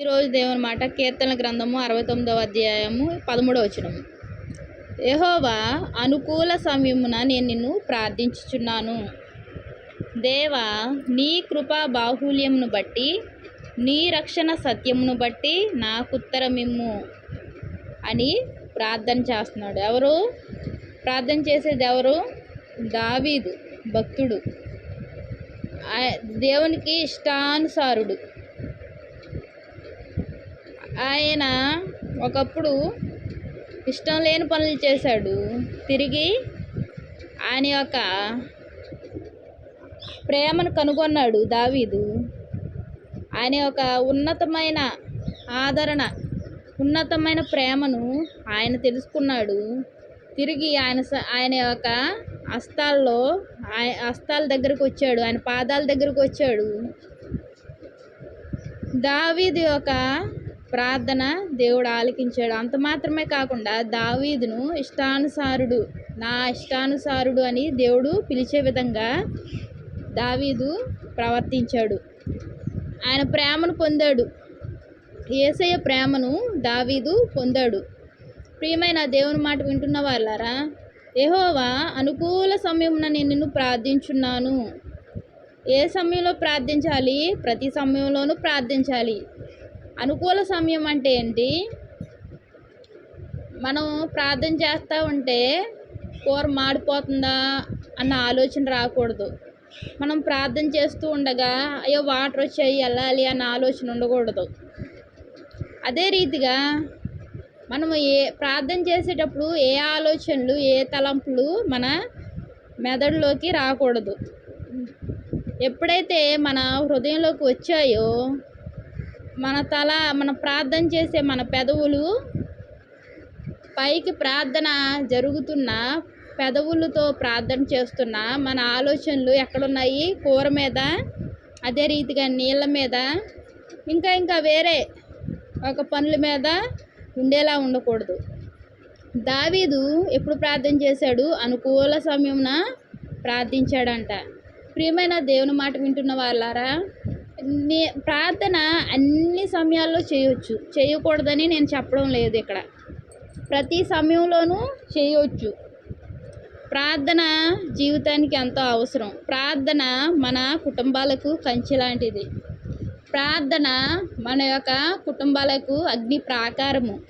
ఈరోజు దేవుని మాట కీర్తన గ్రంథము అరవై తొమ్మిదవ అధ్యాయము పదమూడవ వచనము. యహోవా అనుకూల సమయమున నేను నిన్ను ప్రార్థించుచున్నాను. దేవా నీ కృపా బాహుల్యమును బట్టి నీ రక్షణ సత్యమును బట్టి నాకుత్తరమిమ్ము అని ప్రార్థన చేస్తున్నాడు. ఎవరు? ప్రార్థన చేసేది ఎవరు? దావీదు భక్తుడు. దేవునికి ఇష్టానుసారుడు. ఆయన ఒకప్పుడు ఇష్టం లేని పనులు చేశాడు. తిరిగి ఆయన యొక్క ప్రేమను కనుగొన్నాడు దావీదు. ఆయన యొక్క ఉన్నతమైన ఆదరణ ఉన్నతమైన ప్రేమను ఆయన తెలుసుకున్నాడు. తిరిగి ఆయన స- ఆయన యొక్క అస్తాల్లో ఆయన దగ్గరకు వచ్చాడు. ఆయన పాదాల దగ్గరకు వచ్చాడు. దావీదు యొక్క ప్రార్థన దేవుడు ఆలకించాడు. అంత మాత్రమే కాకుండా దావీదును ఇష్టానుసారుడు నా ఇష్టానుసారుడు అని దేవుడు పిలిచే విధంగా దావీదు ప్రవర్తించాడు. ఆయన ప్రేమను పొందాడు. ఏసయ్య ప్రేమను దావీదు పొందాడు. ప్రియమైన దేవుని మాట వింటున్న వాళ్ళారా ఏహోవా అనుకూల సమయమున నేను నిన్ను ప్రార్థించున్నాను. ఏ సమయంలో ప్రార్థించాలి? ప్రతి సమయంలోనూ ప్రార్థించాలి. అనుకూల సమయం అంటే ఏంటి? మనం ప్రార్థన చేస్తూ ఉంటే కూర మాడిపోతుందా అన్న ఆలోచన రాకూడదు. మనం ప్రార్థన చేస్తూ ఉండగా అయ్యో వాటర్ వచ్చాయి వెళ్ళాలి అన్న ఆలోచన ఉండకూడదు. అదే రీతిగా మనము ఏ ప్రార్థన చేసేటప్పుడు ఏ ఆలోచనలు ఏ తలంపులు మన మెదడులోకి రాకూడదు. ఎప్పుడైతే మన హృదయంలోకి వచ్చాయో మన తల మన ప్రార్థన చేసే మన పెదవులు పైకి ప్రార్థన జరుగుతున్న పెదవులతో ప్రార్థన చేస్తున్న మన ఆలోచనలు ఎక్కడున్నాయి? కూర మీద అదే రీతిగా నీళ్ళ మీద ఇంకా ఇంకా వేరే ఒక పనుల మీద ఉండేలా ఉండకూడదు. దావీదు ఎప్పుడు ప్రార్థన చేశాడు? అనుకూల సమయమున ప్రార్థించాడంట. ప్రియమైన దేవుని మాట వింటున్న వాళ్ళారా ప్రార్థన అన్ని సమయాల్లో చేయొచ్చు. చేయకూడదని నేను చెప్పడం లేదు ఇక్కడ. ప్రతి సమయంలోనూ చేయొచ్చు. ప్రార్థన జీవితానికి ఎంతో అవసరం. ప్రార్థన మన కుటుంబాలకు కంచి లాంటిది. ప్రార్థన మన యొక్క కుటుంబాలకు అగ్ని ప్రాకారము.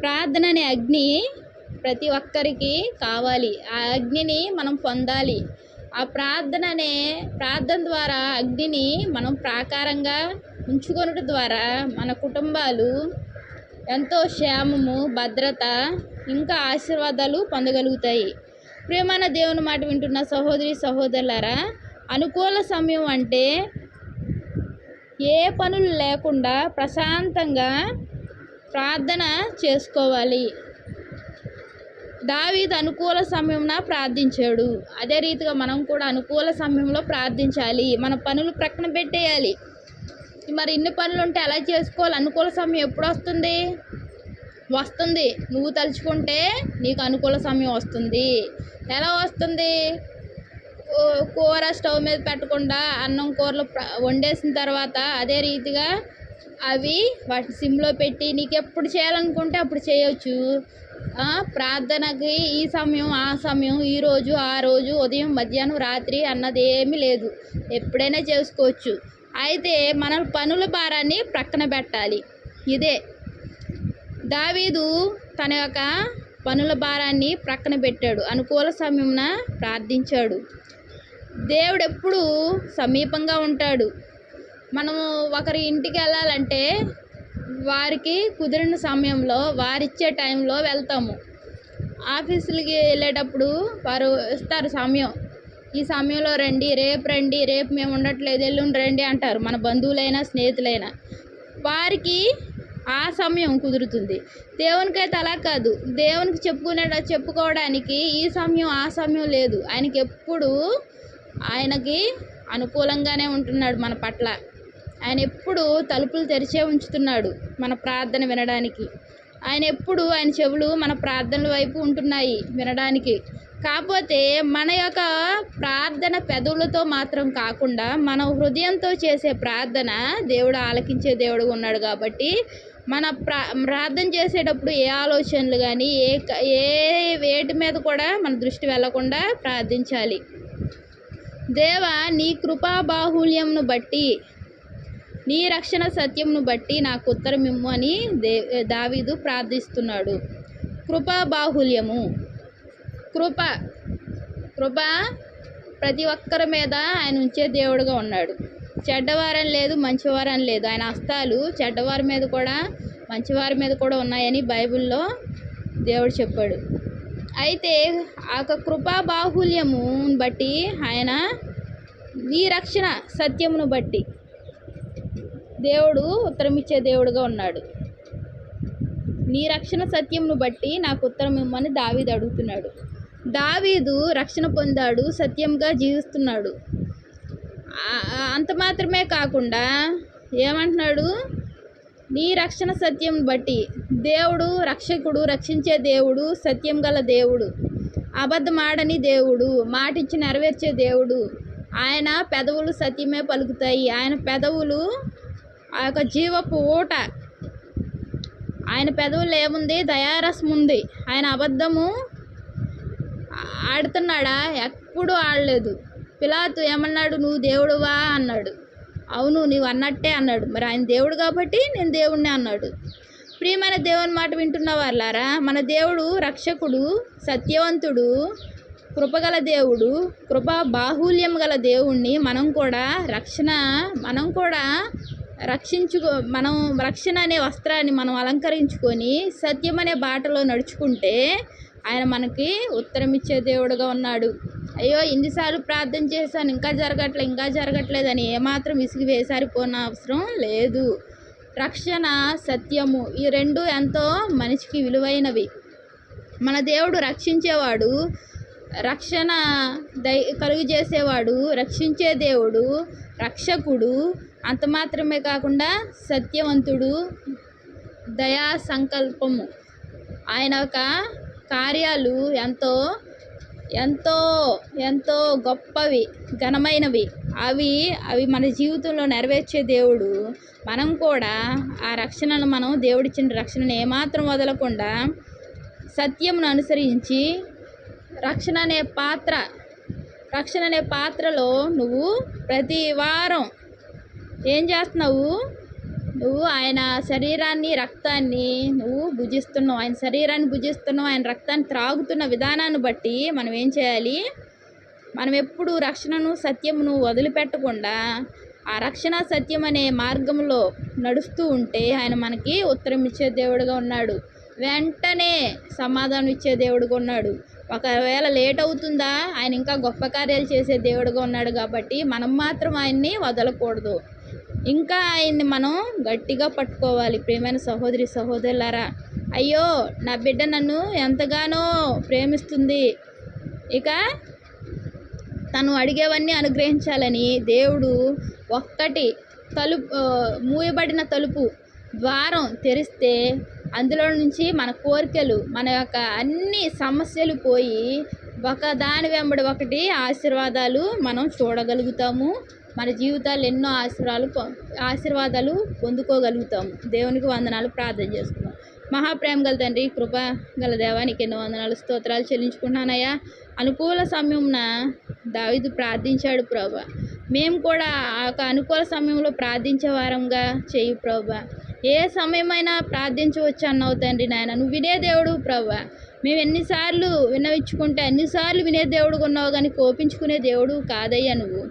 ప్రార్థన అనే అగ్ని ప్రతి ఒక్కరికి కావాలి. ఆ అగ్నిని మనం పొందాలి. ఆ ప్రార్థన అనే ప్రార్థన ద్వారా అగ్నిని మనం ప్రాకారంగా ఉంచుకొనుట ద్వారా మన కుటుంబాలు ఎంతో క్షేమము భద్రత ఇంకా ఆశీర్వాదాలు పొందగలుగుతాయి. ప్రియమైన దేవుని మాట వింటున్న సహోదరి సహోదరులారా అనుకూల సమయం అంటే ఏ పనులు లేకుండా ప్రశాంతంగా ప్రార్థన చేసుకోవాలి. దావీద్ అనుకూల సమయంన ప్రార్థించాడు. అదే రీతిగా మనం కూడా అనుకూల సమయంలో ప్రార్థించాలి. మన పనులు ప్రక్కన పెట్టేయాలి. మరి ఇన్ని పనులు ఉంటే ఎలా చేసుకోవాలి? అనుకూల సమయం ఎప్పుడు వస్తుంది? వస్తుంది. నువ్వు తలుచుకుంటే నీకు అనుకూల సమయం వస్తుంది. ఎలా వస్తుంది? కూర స్టవ్ మీద పెట్టకుండా అన్నం కూరలు వండేసిన తర్వాత అదే రీతిగా అవి వాటి సిమ్లో పెట్టి నీకు ఎప్పుడు చేయాలనుకుంటే అప్పుడు చేయొచ్చు. ప్రార్థనకి ఈ సమయం ఆ సమయం ఈ రోజు ఆ రోజు ఉదయం మధ్యాహ్నం రాత్రి అన్నది ఏమీ లేదు. ఎప్పుడైనా చేసుకోవచ్చు. అయితే మన పనుల భారాన్ని ప్రక్కన పెట్టాలి. ఇదే. దావీదు తన యొక్క పనుల భారాన్ని ప్రక్కన పెట్టాడు. అనుకూల సమయమున ప్రార్థించాడు. దేవుడు ఎప్పుడు సమీపంగా ఉంటాడు. మనము ఒకరి ఇంటికి వెళ్ళాలంటే వారికి కుదిరిన సమయంలో వారిచ్చే టైంలో వెళ్తాము. ఆఫీసులకి వెళ్ళేటప్పుడు వారు ఇస్తారు సమయం. ఈ సమయంలో రండి రేపు రండి రేపు మేము ఉండట్లేదు ఎల్లుండి రండి అంటారు మన బంధువులైనా స్నేహితులైనా. వారికి ఆ సమయం కుదురుతుంది. దేవునికైతే అలా కాదు. దేవునికి చెప్పుకునే చెప్పుకోవడానికి ఈ సమయం ఆ సమయం లేదు. ఆయనకి ఎప్పుడు ఆయనకి అనుకూలంగానే ఉంటున్నాడు మన పట్ల. ఆయన ఎప్పుడు తలుపులు తెరిచే ఉంచుతున్నాడు మన ప్రార్థన వినడానికి. ఆయన ఎప్పుడు ఆయన చెవులు మన ప్రార్థనల వైపు ఉంటున్నాయి వినడానికి. కాకపోతే మన యొక్క ప్రార్థన పెదవులతో మాత్రం కాకుండా మన హృదయంతో చేసే ప్రార్థన దేవుడు ఆలకించే దేవుడు ఉన్నాడు కాబట్టి మన ప్రా ప్రార్థన చేసేటప్పుడు ఏ ఆలోచనలు కానీ ఏ ఏ వేటి మీద కూడా మన దృష్టి వెళ్ళకుండా ప్రార్థించాలి. దేవ నీ కృపా బాహుల్యంను బట్టి నీ రక్షణ సత్యంను బట్టి నాకు ఉత్తరమిమ్ము అని దే దావీదు ప్రార్థిస్తున్నాడు. కృపా బాహుల్యము. కృప కృప ప్రతి ఒక్కరి మీద ఆయన ఉంచే దేవుడుగా ఉన్నాడు. చెడ్డవారం లేదు మంచివారం లేదు. ఆయన హస్తాలు చెడ్డవారి మీద కూడా మంచివారి మీద కూడా ఉన్నాయని బైబిల్లో దేవుడు చెప్పాడు. అయితే ఆ యొక్క కృపా బాహుల్యము బట్టి ఆయన నీ రక్షణ సత్యమును బట్టి దేవుడు ఉత్తరమిచ్చే దేవుడుగా ఉన్నాడు. నీ రక్షణ సత్యంను బట్టి నాకు ఉత్తరం ఇమ్మని దావీదు అడుగుతున్నాడు. దావీదు రక్షణ పొందాడు సత్యంగా జీవిస్తున్నాడు. అంత మాత్రమే కాకుండా ఏమంటున్నాడు? నీ రక్షణ సత్యం బట్టి దేవుడు రక్షకుడు రక్షించే దేవుడు సత్యం గల దేవుడు అబద్ధమాడని దేవుడు మాటిచ్చి నెరవేర్చే దేవుడు ఆయన పెదవులు సత్యమే పలుకుతాయి. ఆయన పెదవులు ఆ యొక్క జీవపు ఊట. ఆయన పెదవులు ఏముంది? దయారసం ఉంది. ఆయన అబద్ధము ఆడుతున్నాడా? ఎప్పుడూ ఆడలేదు. పిలాతు ఏమన్నాడు? నువ్వు దేవుడువా? అన్నాడు. అవును నీవు అన్నట్టే అన్నాడు. మరి ఆయన దేవుడు కాబట్టి నేను దేవుణ్ణి అన్నాడు. ప్రియమైన దేవుని మాట వింటున్న వాళ్ళారా మన దేవుడు రక్షకుడు సత్యవంతుడు కృపగల దేవుడు కృపా బాహుల్యం గల దేవుణ్ణి మనం కూడా రక్షణ మనం కూడా రక్షించుకో మనం రక్షణ అనే వస్త్రాన్ని మనం అలంకరించుకొని సత్యం అనే బాటలో నడుచుకుంటే ఆయన మనకి ఉత్తరం ఇచ్చే దేవుడుగా ఉన్నాడు. అయ్యో ఇన్నిసార్లు ప్రార్థన చేశాను ఇంకా జరగట్లే ఇంకా జరగట్లేదని ఏమాత్రం విసిగి వేసారిపోన అవసరం లేదు. రక్షణ సత్యము ఈ రెండు ఎంతో మనిషికి విలువైనవి. మన దేవుడు రక్షించేవాడు రక్షణ దై కలుగు చేసేవాడు రక్షించే దేవుడు రక్షకుడు అంత మాత్రమే కాకుండా సత్యవంతుడు దయా సంకల్పము ఆయన యొక్క కార్యాలు ఎంతో ఎంతో ఎంతో గొప్పవి ఘనమైనవి. అవి అవి మన జీవితంలో నెరవేర్చే దేవుడు. మనం కూడా ఆ రక్షణను మనం దేవుడిచ్చిన రక్షణను ఏమాత్రం వదలకుండా సత్యమును అనుసరించి రక్షణ అనే పాత్ర రక్షణ అనే పాత్రలో నువ్వు ప్రతి వారం ఏం చేస్తున్నావు? నువ్వు ఆయన శరీరాన్ని రక్తాన్ని నువ్వు భుజిస్తున్నావు. ఆయన శరీరాన్ని భుజిస్తున్నావు. ఆయన రక్తాన్ని త్రాగుతున్న విధానాన్ని బట్టి మనం ఏం చేయాలి? మనం ఎప్పుడు రక్షణను సత్యమును వదిలిపెట్టకుండా ఆ రక్షణ సత్యం అనే మార్గంలో నడుస్తూ ఉంటే ఆయన మనకి ఉత్తరం ఇచ్చే దేవుడుగా ఉన్నాడు. వెంటనే సమాధానం ఇచ్చే దేవుడుగా ఉన్నాడు. ఒకవేళ లేట్ అవుతుందా? ఆయన ఇంకా గొప్ప కార్యాలు చేసే దేవుడుగా ఉన్నాడు కాబట్టి మనం మాత్రం ఆయన్ని వదలకూడదు. ఇంకా ఆయన్ని మనం గట్టిగా పట్టుకోవాలి. ప్రేమైన సహోదరి సహోదరులారా అయ్యో నా బిడ్డ నన్ను ఎంతగానో ప్రేమిస్తుంది. ఇక తను అడిగేవన్నీ అనుగ్రహించాలని దేవుడు ఒక్కటి తలుపు మూయబడిన తలుపు ద్వారం తెరిస్తే అందులో నుంచి మన కోరికలు మన యొక్క అన్ని సమస్యలు పోయి ఒక దాని వెంబడి ఒకటి ఆశీర్వాదాలు మనం చూడగలుగుతాము. మన జీవితాలు ఎన్నో ఆశీర్వాదాలు ఆశీర్వాదాలు పొందుకోగలుగుతాము. దేవునికి వందనాలు ప్రార్థన చేసుకున్నాం మహాప్రేమ గల తండ్రి కృప గల దేవానికి ఎన్నో వందనాలు స్తోత్రాలు చెల్లించుకుంటున్నానయ్యా. అనుకూల సమయంన దావిదు ప్రార్థించాడు ప్రభా. మేము కూడా ఆ యొక్క అనుకూల సమయంలో ప్రార్థించే వారంగా చేయు ప్రభా. ఏ సమయమైనా ప్రార్థించవచ్చు అన్నావు తండ్రి నాయన. నువ్వు వినే దేవుడు ప్రభా మేము ఎన్నిసార్లు విన్నవించుకుంటే అన్నిసార్లు వినే దేవుడు ఉన్నావు కానీ కోపించుకునే దేవుడు కాదయ్యా నువ్వు.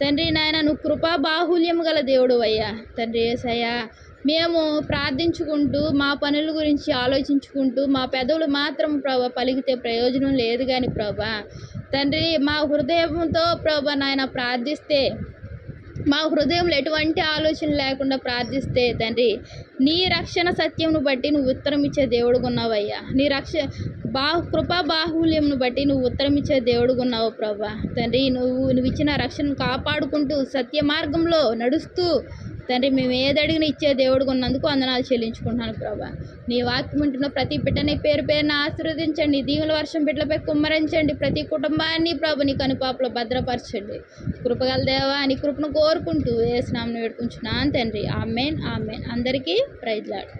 తండ్రి నాయన నువ్వు కృపా బాహుల్యం గల దేవుడు అయ్యా. తండ్రి ఏసయ్యా మేము ప్రార్థించుకుంటూ మా పనుల గురించి ఆలోచించుకుంటూ మా పెదవులు మాత్రం ప్రభా పలికితే ప్రయోజనం లేదు కానీ ప్రభా తండ్రి మా హృదయంతో ప్రభా నాయన ప్రార్థిస్తే మా హృదయంలో ఎటువంటి ఆలోచన లేకుండా ప్రార్థిస్తే తండ్రి నీ రక్షణ సత్యంను బట్టి నువ్వు ఉత్తరం ఇచ్చే దేవుడు ఉన్నావయ్యా. నీ రక్ష బా కృపా బాహుల్యంను బట్టి నువ్వు ఉత్తరం ఇచ్చే దేవుడు ఉన్నావు ప్రభా. తండ్రి నువ్వు నువ్వు ఇచ్చిన రక్షణను కాపాడుకుంటూ సత్య మార్గంలో నడుస్తూ తండ్రి మేము ఏది అడిగిన ఇచ్చే దేవుడు ఉన్నందుకు వందనాలు చెల్లించుకుంటున్నాను ప్రభా. నీ వాక్యం ఉంటున్న ప్రతి బిడ్డని పేరు పేరున ఆశీర్వదించండి. దీవుల వర్షం బిడ్డలపై కుమ్మరించండి. ప్రతి కుటుంబాన్ని ప్రభు నీ కనుపాపలో భద్రపరచండి. కృపగల దేవా నీ కృపను కోరుకుంటూ వేసినామని వేడుకుంటున్నాను తండ్రి. Amen amen. అందరికీ ప్రైజ్లాడు